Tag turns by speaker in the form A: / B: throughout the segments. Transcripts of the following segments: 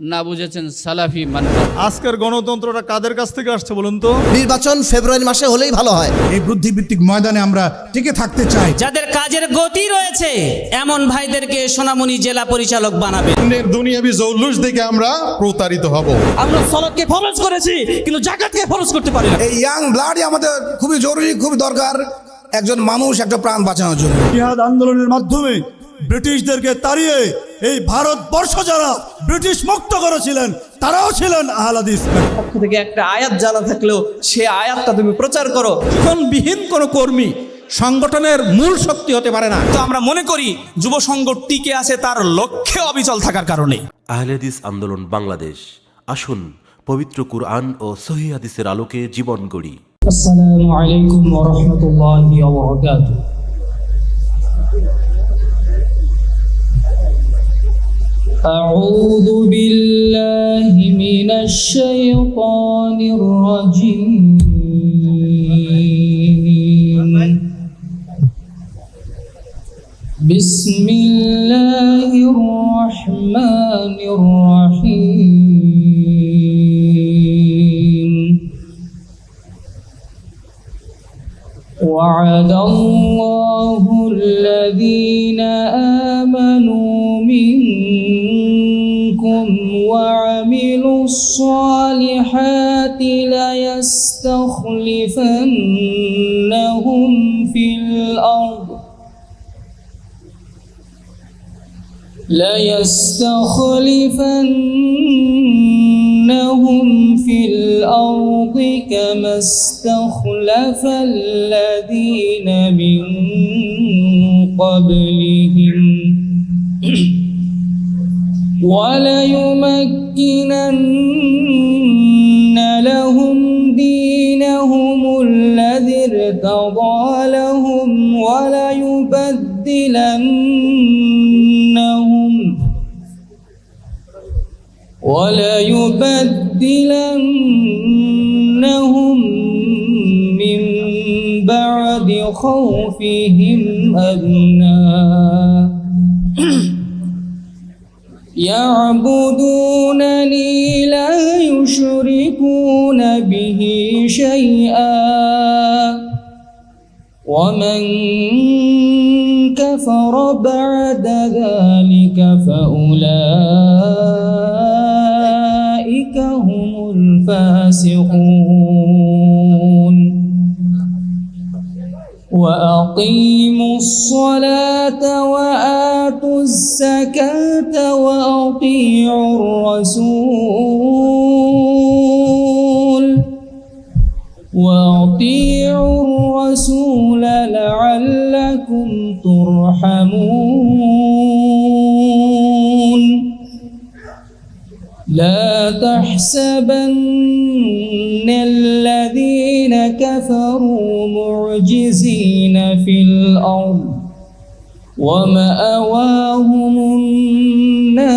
A: না বুঝেছেন সালাফি মানে
B: আজকের গণতন্ত্রটা কাদের কাছ থেকে আসছে বলুন তো?
C: নির্বাচন ফেব্রুয়ারি মাসে হলেই ভালো হয়।
D: এই বুদ্ধিভিত্তিক ময়দানে আমরা টিকে থাকতে চাই।
E: যাদের কাজের গতি রয়েছে এমন ভাইদেরকে সোনামণি জেলা পরিচালক বানাবে।
F: দুনিয়াবি জৌলুস দেখে আমরা প্রতারিত হব।
E: আমরা সলাদকে ফরজ করেছি কিন্তু জাকাতকে ফরজ করতে পারি না।
G: এই ইয়াং ব্লাডই আমাদের খুবই জরুরি খুবই দরকার একজন মানুষ একটা প্রাণ বাঁচানোর জন্য।
B: জিহাদ আন্দোলনের মাধ্যমে ব্রিটিশদেরকে তাড়িয়ে এই ভারতবর্ষ যারা ব্রিটিশ মুক্ত করেছিলেন তারাও ছিলেন আহলাদিস
H: পক্ষ থেকে একটা আয়াত জানা থাকলেও সে আয়াতটা তুমি প্রচার করো। এখন বিহীন কোনো কর্মী সংগঠনের মূল শক্তি হতে পারে না।
E: তো আমরা মনে করি যুব সংগঠন টিকে আছে তার লক্ষ্যে অবিচল থাকার কারণে।
I: আহলেদিস আন্দোলন বাংলাদেশ। আসুন পবিত্র কুরআন ও সহি হাদিসের আলোকে জীবন গড়ি।
J: আসসালামু আলাইকুম ওয়া রাহমাতুল্লাহি ওয়া বারাকাতুহু। أعوذ بالله من الشيطان الرجيم. بسم الله الرحمن الرحيم. وعد الله الذين الصالحات ليستخلفنهم في الأرض. ليستخلفنهم في الأرض كما استخلف الذين من قبلهم. وليمكنن لهم دينهم الذي ارتضى لهم وليبدلنهم وليبدلنهم من بعد خوفهم أمنا يعبدونني لا يشركون به شيئا. ومن كفر بعد ذلك فأولئك وأقيموا الصلاة وآتوا الزكاة وأطيعوا الرسول. وأطيعوا الرسول لعلكم ترحمون. لا تحسبن الذين كفروا معجزين في الأرض ومأواهم النار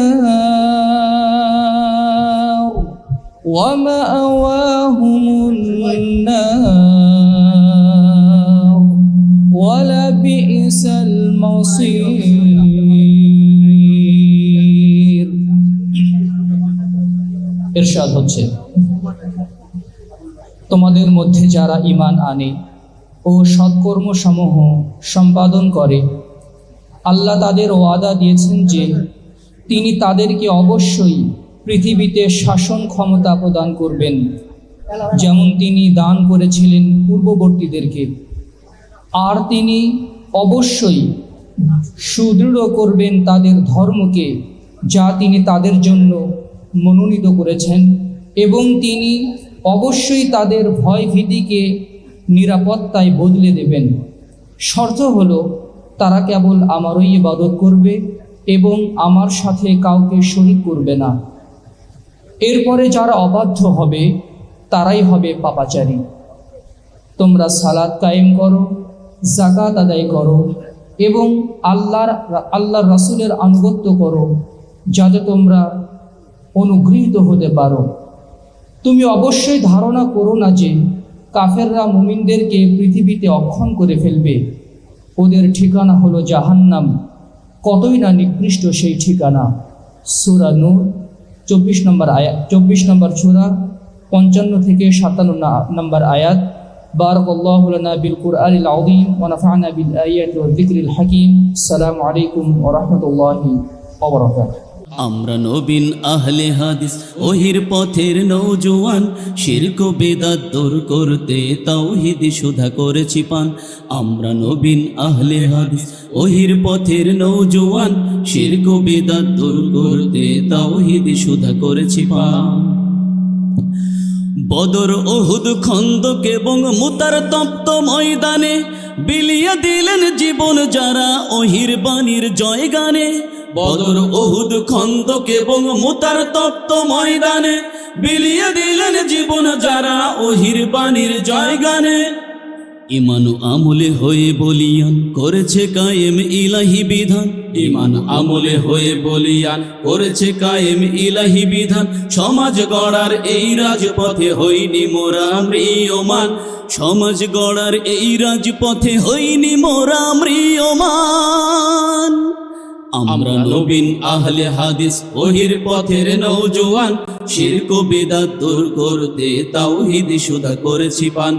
J: ومأواهم النار ولبئس المصير ইরশাদ হচ্ছে তোমাদের মধ্যে যারা ঈমান আনে ও সৎকর্মসমূহ সম্পাদন করে। আল্লাহ তাদের ওয়াদা দিয়েছেন যে, তিনি তাদেরকে অবশ্যই পৃথিবীতে শাসন ক্ষমতা প্রদান করবেন, যেমন তিনি দান করেছিলেন পূর্ববর্তীদেরকে। আর তিনি অবশ্যই সুদৃঢ় করবেন তাদের ধর্মকে, যা তিনি তাদের জন্য মনোনীত করেছেন, এবং তিনি অবশ্যই তাদের ভয় ভীতিকে নিরাপত্তায় বদলে দেবেন। শর্ত হলো, তারা কেবল আমারই ইবাদত করবে এবং আমার সাথে কাউকে শরিক করবে না। এরপরে যারা অবাধ্য হবে, তারাই হবে পাপাচারী। তোমরা সালাদ কায়েম করো জাকাত আদায় করো এবং আল্লাহর আল্লাহর রাসূলের আনুগত্য করো, যাতে তোমরা অনুগৃহীত হতে পারো। তুমি অবশ্যই ধারণা করো না যে কাফেররা মুমিনদেরকে পৃথিবীতে অক্ষম করে ফেলবে ওদের ঠিকানা হলো জাহান্নাম কতই না নিকৃষ্ট সেই ঠিকানা সুরা নূর চব্বিশ নম্বর আয়াত চব্বিশ নম্বর ছোরা পঞ্চান্ন থেকে সাতান্ন না- নম্বর আয়াত بارك الله لنا بالقرآن العظيم ونفعنا بالآيات والذكر الحكيم السلام عليكم ورحمة الله وبركاته
E: আমরা নবীন আহলে হাদিস, ওহির পথের নৌজওয়ান শিরক বেদাত দূর করতে তাওহিদ সুধা করেছি পান। আমরা নবীন আহলে হাদিস, ওহির পথের নৌজওয়ান শিরক বেদাত দূর করতে তাওহিদ সুধা করেছি পান। বদর, ওহুদ, খন্দক এবং মুতার তপ্ত ময়দানে বিলিয়ে দিলেন জীবন যারা, ওহির বাণীর জয় গানে বদর ওহুদ খন্দক এবং মুতার তপ্ত ময়দানে বিলিয়ে দিলেন জীবন যারা ওহির বাণীর জয় গানে আমলে হয়ে বলিয়ান করেছে কায়েম ইলাহি বিধান। ইমান আমলে হয়ে বলিয়ান করেছে কায়েম ইলাহি বিধান। সমাজ গড়ার এই রাজপথে হইনি মোরা মৃয়মান সমাজ গড়ার এই রাজপথে হইনি মোরা মৃয়মান আমরা নবীন আহলে হাদিস ওহির পথের নৌজওয়ান শিরক বেদা দূর করতে তাওহিদ সুধা করেছি পান।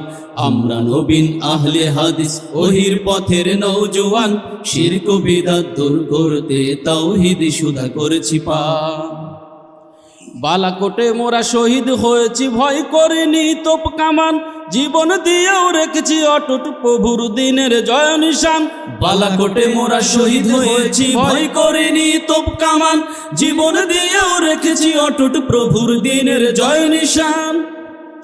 E: আমরা নবীন আহলে হাদিস ওহির পথের নৌজওয়ান শিরক বেদা দূর করতে তাওহিদ সুধা করেছি পান। বালাকোটে মোরা শহীদ হয়েছি, ভয় করিনি তোপ কামান। জীবন দিয়েও রেখেছি অটুট প্রভুর দিনের জয় নিশান। বালাকোটে মোরা শহীদ হয়েছি, ভয় করিনি তোপ কামান। জীবন দিয়েও রেখেছি অটুট প্রভুর দিনের জয় নিশান।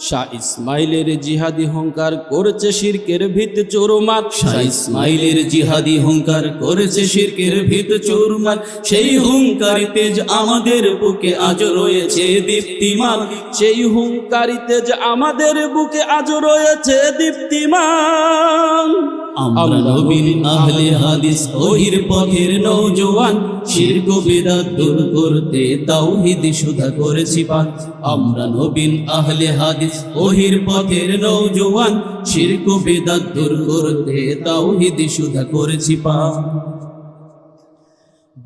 E: শাহ ইসমাইলের জিহাদি হংকার করেছে শিরকের ভিত চোরমার শাহ ইসমাইলের জিহাদি হংকার করেছে শিরকের ভিত চোরমার সেই হুঙ্কারি তেজ আমাদের বুকে আজ রয়েছে দীপ্তিমান। সেই হুঙ্কারি তেজ আমাদের বুকে আজ রয়েছে দীপ্তিমান। আমরা নবীন আহলে হাদিস ওহির পথের নৌজওয়ান শিরক বেদাত দূর করতে তাওহীদ সুধা করেছি পান আমরা নবীন আহলে হাদিস ওহির পথের নৌজওয়ান শিরক বেদাত দূর করতে তাওহীদ সুধা করেছি পান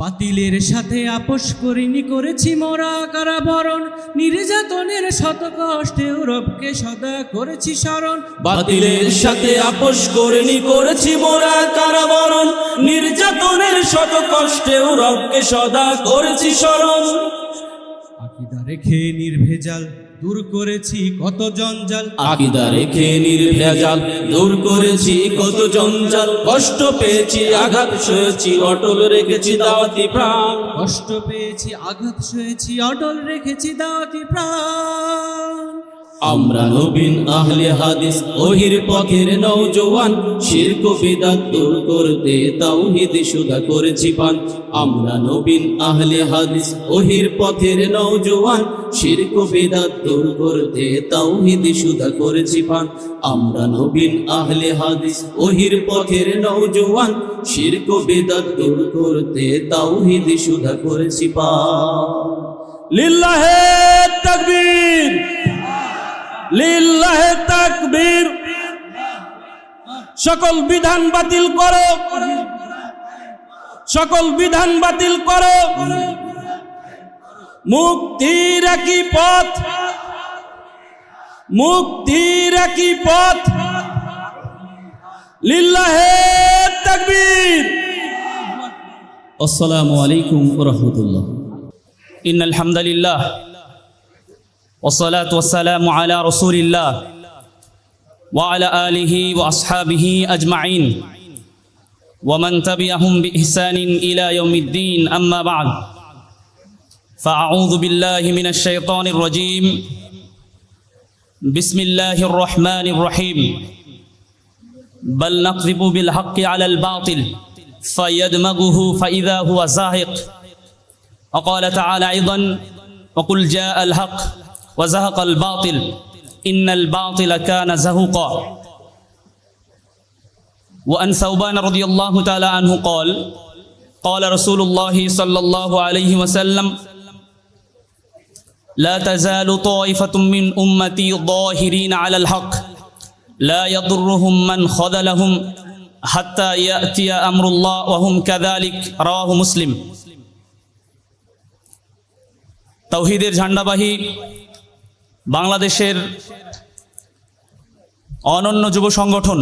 K: বাতিলের সাথে আপোষ করিনি করেছি মোরা কারাবরণ। নির্যাতনের শত কষ্টেও রবকে সদা করেছি স্মরণ।
E: বাতিলের সাথে আপোষ করিনি করেছি মোরা কারাবরণ। নির্যাতনের শত কষ্টেও রবকে সদা করেছি স্মরণ।
K: আকিদা রেখে নির্ভেজাল দূর করেছি কত জঞ্জাল।
E: আকিদা রেখে নির্ভেজাল দূর করেছি কত জঞ্জাল। কষ্ট পেয়েছি আঘাত সয়েছি অটল রেখেছি দাওয়াতি প্রাণ।
K: কষ্ট পেয়েছি আঘাত সয়েছি অটল রেখেছি দাওয়াতি প্রাণ।
E: আমরা নবীন আহলে হাদিস, ওহির পথের নৌজওয়ান শিরক বিদাত দূর করতে তাওহীদ সুধা করেছি পান। আমরা নবীন আহলে হাদিস, ওহির পথের নৌজওয়ান শিরক বিদাত দূর করতে তাওহীদ সুধা করেছি পান। আমরা নবীন আহলে হাদিস, ওহির পথের নৌজওয়ান শিরক বিদাত দূর করতে তাওহীদ সুধা করেছি পান। লিল্লাহে তাকবীর। লিল্লাহে তাকবীর। সকল বিধান বাতিল করো। সকল বিধান বাতিল করো। মুক্তির একই পথ। মুক্তির একই পথ। লিল্লাহে তাকবীর। আসসালামু আলাইকুম ওয়া রাহমাতুল্লাহ। ইন্নাল হামদালিল্লাহ। والصلاة والسلام على رسول الله وعلى آله وأصحابه أجمعين. ومن تبعهم بإحسان إلى يوم الدين أما بعد. فأعوذ بالله من الشيطان الرجيم. بسم الله الرحمن الرحيم. بل نقذف بالحق على الباطل فيدمغه فإذا هو زاهق. وقال تعالى أيضا وقل جاء الحق وزهق الباطل إن الباطل كان زهوقا وأن ثوبان رضي الله تعالى عنه قال قال رسول الله صلى الله عليه وسلم لا تزال طائفة من أمتي ظاهرين على الحق لا يضرهم من خذلهم حتى يأتي أمر الله وهم كذلك رواه مسلم
H: তৌহিদের ঝান্ডাবাহী বাংলাদেশের অনন্য যুব সংগঠন,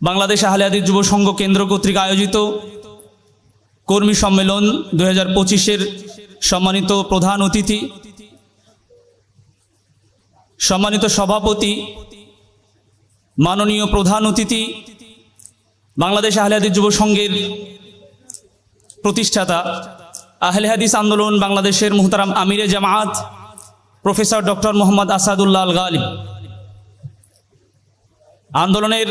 H: বাংলাদেশ আহলে যুব সংঘ কেন্দ্র কর্তৃক আয়োজিত কর্মী সম্মেলন দু হাজার পঁচিশের সম্মানিত প্রধান অতিথি, সম্মানিত সভাপতি, মাননীয় প্রধান অতিথি, বাংলাদেশ আহলে হাদিস যুব সংঘের প্রতিষ্ঠাতা, আহলে হাদিস আন্দোলন বাংলাদেশের মুহতারাম আমিরে জামায়াত প্রফেসর ডক্টর মোহাম্মদ আসাদুল্লাহ আল গালিব আন্দোলনের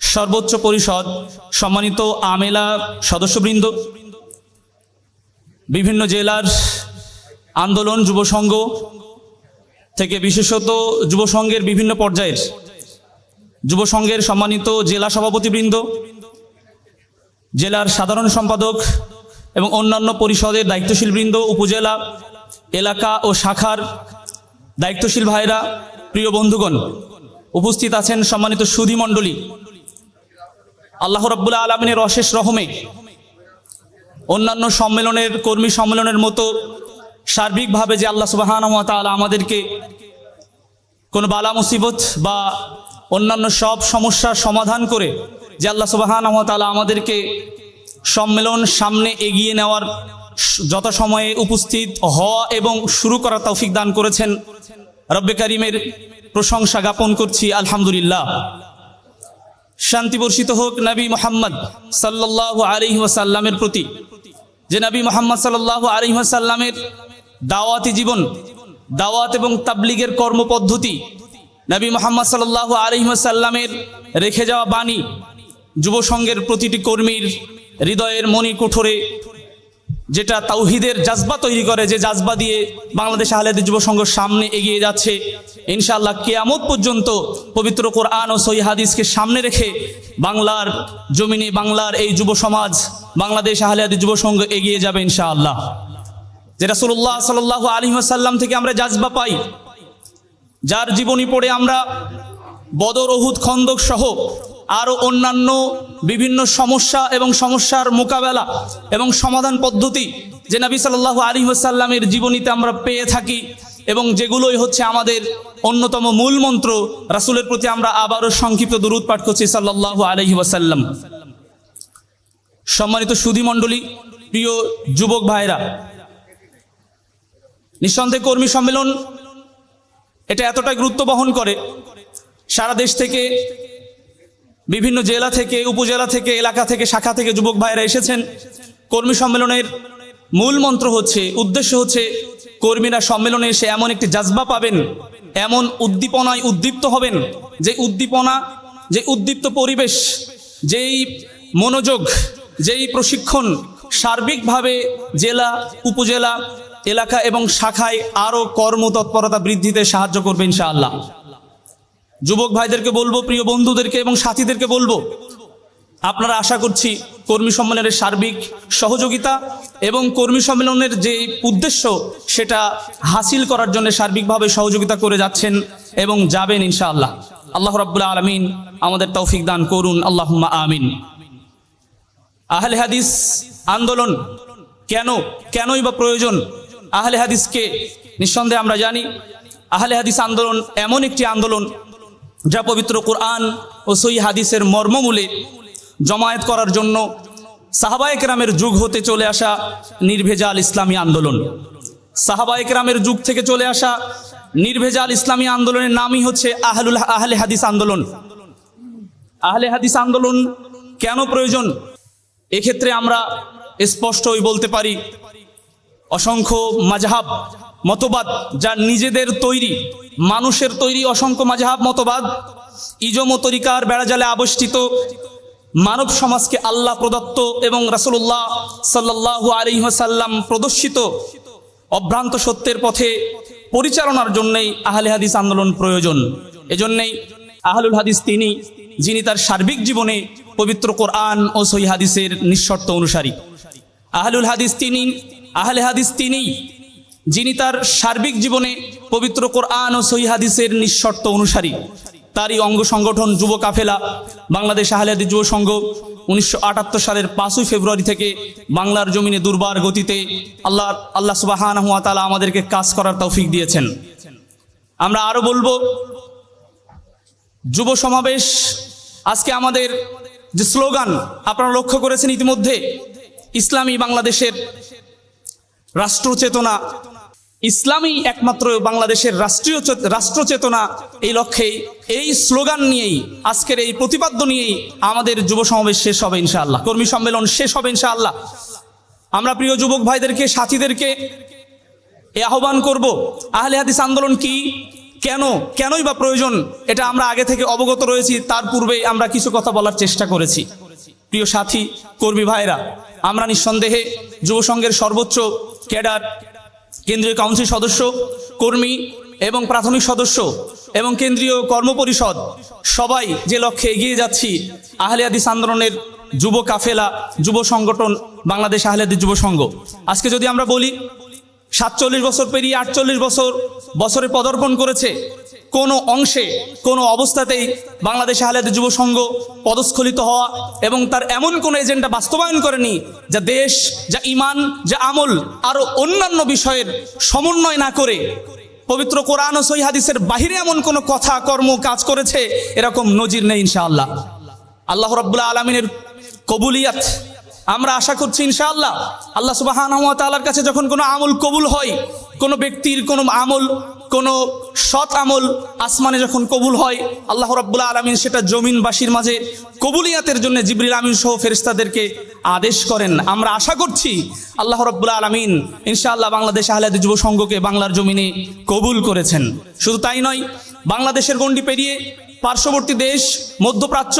H: সর্বোচ্চ পরিষদ সম্মানিত আমেলা সদস্যবৃন্দ, বিভিন্ন জেলার আন্দোলন যুবসংঘ থেকে বিশেষত যুবসংঘের বিভিন্ন পর্যায়ের যুবসংঘের সম্মানিত জেলা সভাপতিবৃন্দ, জেলার সাধারণ সম্পাদক এবং অন্যান্য পরিষদের দায়িত্বশীল বৃন্দ উপজেলা এলাকা ও শাখার দায়িত্বশীল ভাইরা, প্রিয় বন্ধুগণ, উপস্থিত আছেন সম্মানিত সুধী মণ্ডলী। আল্লাহ রব্বুল্লাহ আলমিনের অশেষ রহমে অন্যান্য সম্মেলনের, কর্মী সম্মেলনের মতো সার্বিকভাবে যে আল্লাহ সুবাহান তাআলা আমাদেরকে কোনো বালা মুসিবত বা অন্যান্য সব সমস্যার সমাধান করে যে আল্লাহ সুবাহান তাআলা আমাদেরকে সম্মেলন সামনে এগিয়ে নেওয়ার যথাসময়ে উপস্থিত হওয়া এবং শুরু করার তৌফিক দান করেছেন রব্বে কারিমের প্রশংসা জ্ঞাপন করছি, আলহামদুলিল্লাহ। শান্তি বর্ষিত হোক নবী মোহাম্মদ সাল্লাহ আলী ওয়াসাল্লামের প্রতি। যে নবী মোহাম্মদ সাল্লাহ আলী ওয়াসাল্লামের দাওয়াতি জীবন, দাওয়াত এবং তাবলিগের কর্মপদ্ধতি নবী মোহাম্মদ সাল্লাহ আলী ওয়াসাল্লামের রেখে যাওয়া বাণী যুব সংঘের প্রতিটি কর্মীর হৃদয়ের মণি কুঠোরে যেটা তাওহিদের জাজবা তৈরি করে, যে জাজবা দিয়ে বাংলাদেশ আহলেদের যুব সংঘ সামনে এগিয়ে যাচ্ছে। ইনশাআল্লাহ কেয়ামত পর্যন্ত পবিত্র কোরআন ও সহি হাদিসকে সামনে রেখে বাংলার জমিনে, বাংলার এই যুব সমাজ, বাংলাদেশ আহলেদের যুব সংঘ এগিয়ে যাবে ইনশাআল্লাহ। যেটা সুল্লাহ সাল আলী সাল্লাম থেকে আমরা জাজবা পাই, যার জীবনী পড়ে আমরা বদর ওহুদ খন্দক সহ আরও অন্যান্য বিভিন্ন সমস্যা এবং সমস্যার মোকাবেলা এবং সমাধান পদ্ধতি যে নবী সাল্লাহ আলী সাল্লামের জীবনীতে আমরা পেয়ে থাকি এবং যেগুলোই হচ্ছে আমাদের অন্যতম মূল মন্ত্র, রাসুলের প্রতি আমরা আবারও সংক্ষিপ্ত দূরত পাঠ করছি সাল্লাহ আলহি ওয়াসাল্লাম। সম্মানিত সুধী মণ্ডলী, প্রিয় যুবক ভাইরা, নিঃসন্দেহে কর্মী সম্মেলন এটা এতটাই গুরুত্ব বহন করে, সারা দেশ থেকে বিভিন্ন জেলা থেকে, উপজেলা থেকে, এলাকা থেকে, শাখা থেকে যুবক ভাইরা এসেছেন। কর্মী সম্মেলনের মূল মন্ত্র হচ্ছে, উদ্দেশ্য হচ্ছে, কর্মীরা সম্মেলনে এসে এমন একটি জাজবা পাবেন, এমন উদ্দীপনায় উদ্দীপ্ত হবেন যে উদ্দীপনা, যে উদ্দীপ্ত পরিবেশ, যেই মনোযোগ, যেই প্রশিক্ষণ সার্বিকভাবে জেলা, উপজেলা, এলাকা এবং শাখায় আরও কর্মতৎপরতা বৃদ্ধিতে সাহায্য করবে ইনশাআল্লাহ। যুবক ভাইদেরকে বলব, প্রিয় বন্ধুদেরকে এবং সাথীদেরকে বলব, আপনারা আশা করছি কর্মী সম্মেলনের সার্বিক সহযোগিতা এবং কর্মী সম্মেলনের যে উদ্দেশ্য, সেটা হাসিল করার জন্য সার্বিকভাবে সহযোগিতা করে যাচ্ছেন এবং যাবেন ইনশাআল্লাহ। আল্লাহ রাব্বুল আলমিন আমাদের তৌফিক দান করুন। আল্লাহ আমিন। আহলে হাদিস আন্দোলন কেন, কেনই বা প্রয়োজন? আহলে হাদিসকে নিঃসন্দেহে আমরা জানি, আহলে হাদিস আন্দোলন এমন একটি আন্দোলন যা পবিত্র কোরআন ও সই হাদিসের মর্মমূলে জমায়েত করার জন্য সাহাবায়ক রামের যুগ হতে চলে আসা নির্ভেজাল ইসলামী আন্দোলন। সাহাবায়ক রামের যুগ থেকে চলে আসা নির্ভেজাল ইসলামী আন্দোলনের নামই হচ্ছে আহলুল আহলে হাদিস আন্দোলন। আহলে হাদিস আন্দোলন কেন প্রয়োজন? এক্ষেত্রে আমরা স্পষ্টই বলতে পারি, অসংখ্য মাঝহাব মতবাদ যা নিজেদের তৈরি, মানুষের তৈরি অসংখ্য মাঝহাব মতবাদ, ইজম তরিকার বেড়াজালে আবষ্টিত মানব সমাজকে আল্লাহ প্রদত্ত এবং রাসুল্লাহ সাল্লাহ আলিহাসাল্লাম প্রদর্শিত অভ্রান্ত সত্যের পথে পরিচালনার জন্যই আহলে হাদিস আন্দোলন প্রয়োজন। এজন্যই আহলুল হাদিস তিনি, যিনি তার সার্বিক জীবনে পবিত্র কোরআন ও সহি হাদিসের নিঃশর্ত অনুসারী। আহলুল হাদিস তিনি, আহলে হাদিস তিনি যিনি তার সার্বিক জীবনে পবিত্র কোরআন ও সহি হাদিসের নিঃশর্ত অনুসারী। তারই অঙ্গ সংগঠন যুব কাফেলা বাংলাদেশ আহলিয়াদি যুব সংঘ উনিশশো আটাত্তর সালের পাঁচই ফেব্রুয়ারি থেকে বাংলার জমিনে দুর্বার গতিতে আল্লাহ আল্লাহ সুবাহান হুয়া তালা আমাদেরকে কাজ করার তৌফিক দিয়েছেন। আমরা আরও বলব, যুব সমাবেশ আজকে আমাদের যে স্লোগান, আপনারা লক্ষ্য করেছেন ইতিমধ্যে, ইসলামী বাংলাদেশের রাষ্ট্র চেতনা ইসলামী একমাত্র বাংলাদেশের রাষ্ট্রীয় রাষ্ট্র চেতনা এই লক্ষ্যেই এই স্লোগান নিয়েই আজকের এই প্রতিপাদ্য নিয়েই আমাদের যুব সমাবেশ শেষ হবে ইনশাআল্লাহ। কর্মী সম্মেলন শেষ হবে ইনশাআল্লাহ। আমরা প্রিয় যুবক ভাইদেরকে, সাথীদেরকে এ আহ্বান করব, আহলে হাদিস আন্দোলন কি, কেন, কেনই বা প্রয়োজন, এটা আমরা আগে থেকে অবগত রয়েছি, তার পূর্বে আমরা কিছু কথা বলার চেষ্টা করেছি। প্রিয় সাথী, কর্মী ভাইরা, আমরা নিঃসন্দেহে যুবসংঘের সর্বোচ্চ ক্যাডার, কেন্দ্রীয় কাউন্সিল সদস্য, কর্মী এবং প্রাথমিক সদস্য এবং কেন্দ্রীয় কর্মপরিষদ, সবাই যে লক্ষ্যে এগিয়ে যাচ্ছি, আহলে আন্দোলনের যুব কাফেলা, যুব সংগঠন, বাংলাদেশ আহলে হাদিস যুব সংঘ। আজকে যদি আমরা বলি, সাতচল্লিশ বছর পেরিয়ে আটচল্লিশ বছর বছরে পদার্পণ করেছে কোনো অংশে, কোনো অবস্থাতেই বাংলাদেশে আহলেদের যুব সংঘ পদস্খলিত হওয়া এবং তার এমন কোনো এজেন্ডা বাস্তবায়ন করেনি যা দেশ, যা ইমান, যা আমল, আরও অন্যান্য বিষয়ের সমন্বয় না করে পবিত্র কোরআন ও সহি হাদিসের বাহিরে এমন কোনো কথা, কর্ম, কাজ করেছে, এরকম নজির নেই ইনশাআল্লাহ। আল্লাহ রাব্বুল আলমিনের কবুলিয়াত আমরা আশা করছি ইনশাআল্লাহ, আল্লাহ তাআলার কাছে যখন কোনো আমল কবুল হয়, কোনো ব্যক্তির কোনো আমল কোনো সৎ আমল আসমানে যখন কবুল হয়, আল্লাহ রব্বুল্লা আলমিন সেটা জমিনবাসীর মাঝে কবুলিয়াতের জন্য জিবরিল আমিন সহ ফেরিস্তাদেরকে আদেশ করেন। আমরা আশা করছি আল্লাহ রব্বুল্লা আলমিন ইনশাআল্লাহ বাংলাদেশ আহলাদ যুব সংঘকে বাংলার জমিনে কবুল করেছেন। শুধু তাই নয়, বাংলাদেশের গণ্ডি পেরিয়ে পার্শ্ববর্তী দেশ, মধ্যপ্রাচ্য,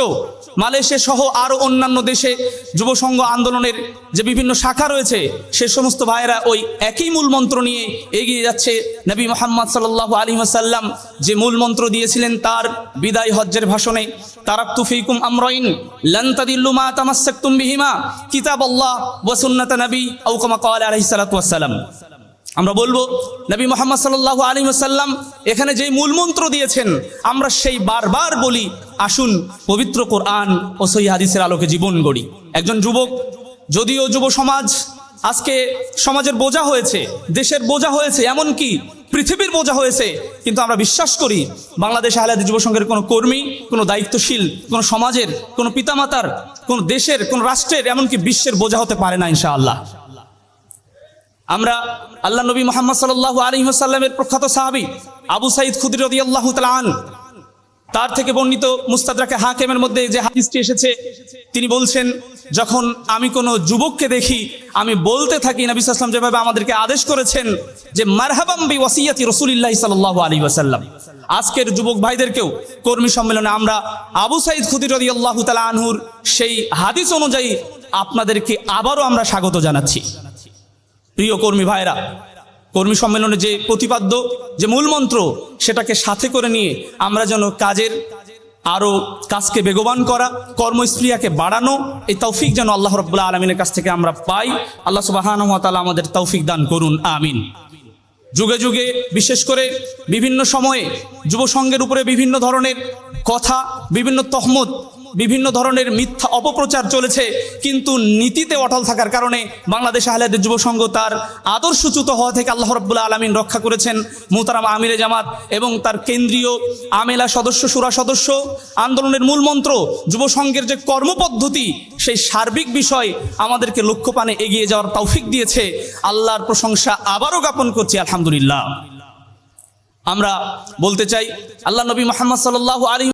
H: মালয়েশিয়া সহ আরও অন্যান্য দেশে যুব সংঘ আন্দোলনের যে বিভিন্ন শাখা রয়েছে, সে সমস্ত ভাইয়েরা ওই একই মূল মন্ত্র নিয়ে এগিয়ে যাচ্ছে। নবী মোহাম্মদ সাল্লাহ আলী সাল্লাম যে মূল মন্ত্র দিয়েছিলেন তার বিদায় হজ্জের ভাষণে, তারাক্তু ফিকুম আমরাইন লান তাদিল্লু মা তামাসসাকতুম বিহিমা কিতাব আল্লাহ ওয়া নবী, আও কামা ক্বালা আমরা বলব, নবী মোহাম্মদ সাল্লাহ আলী সাল্লাম এখানে যেই মূলমন্ত্র দিয়েছেন, আমরা সেই বারবার বলি, আসুন পবিত্র কোরআন ও সই হাদিসের আলোকে জীবন গড়ি। একজন যুবক, যদিও যুব সমাজ, আজকে সমাজের বোঝা হয়েছে, দেশের বোঝা হয়েছে, এমনকি পৃথিবীর বোঝা হয়েছে, কিন্তু আমরা বিশ্বাস করি, বাংলাদেশ আহলাদি যুব সংঘের কোনো কর্মী, কোনো দায়িত্বশীল, কোনো সমাজের, কোনো পিতামাতার, কোনো দেশের, কোনো রাষ্ট্রের, এমনকি বিশ্বের বোঝা হতে পারে না, ইনশাআল্লাহ। আমরা আল্লাহ নবী মোহাম্মদ সাল্লাহ আলী সাল্লামের প্রখ্যাত সাহাবি আবু সাইদ খুদির আল্লাহ তালান তার থেকে বর্ণিত মুস্তাদরাকে হাকেমের মধ্যে যে হাদিসটি এসেছে, তিনি বলছেন, যখন আমি কোনো যুবককে দেখি, আমি বলতে থাকি নবী সাল্লাম যেভাবে আমাদেরকে আদেশ করেছেন যে, মারহাবাম বি ওয়াসিয়াতি রসুলিল্লাহ সাল্লাহ আলী ওয়াসাল্লাম। আজকের যুবক ভাইদেরকেও কর্মী সম্মেলনে আমরা আবু সাইদ খুদির আল্লাহ তালা আনহুর সেই হাদিস অনুযায়ী আপনাদেরকে আবারও আমরা স্বাগত জানাচ্ছি। প্রিয় কর্মী ভাইরা কর্মী সম্মেলনে যে প্রতিপাদ্য, যে মূল মন্ত্র, সেটাকে সাথে করে নিয়ে আমরা যেন কাজের আরও কাজকে বেগবান করা কর্মস্প্রিয়াকে বাড়ানো, এই তৌফিক যেন আল্লাহ রব্বুল্লাহ আলমিনের কাছ থেকে আমরা পাই। আল্লাহ সুবাহান তালা আমাদের তৌফিক দান করুন, আমিন। যুগে যুগে, বিশেষ করে বিভিন্ন সময়ে যুব সংঘের উপরে বিভিন্ন ধরনের কথা, বিভিন্ন তহমত বিভিন্ন ধরনের মিথ্যা অপপ্রচার চলেছে, কিন্তু নীতিতে অটল থাকার কারণে বাংলাদেশ আহলাদের যুব সংঘ তার আদর্শচ্যুত হওয়া থেকে আল্লাহ রব্বুল্লাহ আলমিন রক্ষা করেছেন। মুতারাম আমিরে জামাত এবং তার কেন্দ্রীয় আমেলা সদস্য, সুরা সদস্য আন্দোলনের মূল মন্ত্র, যুব সংঘের যে কর্মপদ্ধতি, সেই সার্বিক বিষয় আমাদেরকে লক্ষ্যপানে এগিয়ে যাওয়ার তৌফিক দিয়েছে। আল্লাহর প্রশংসা আবারও জ্ঞাপন করছি, আলহামদুলিল্লাহ। আমরা বলতে চাই, আল্লাহ নবী মোহাম্মদ সাল্লাহ আলী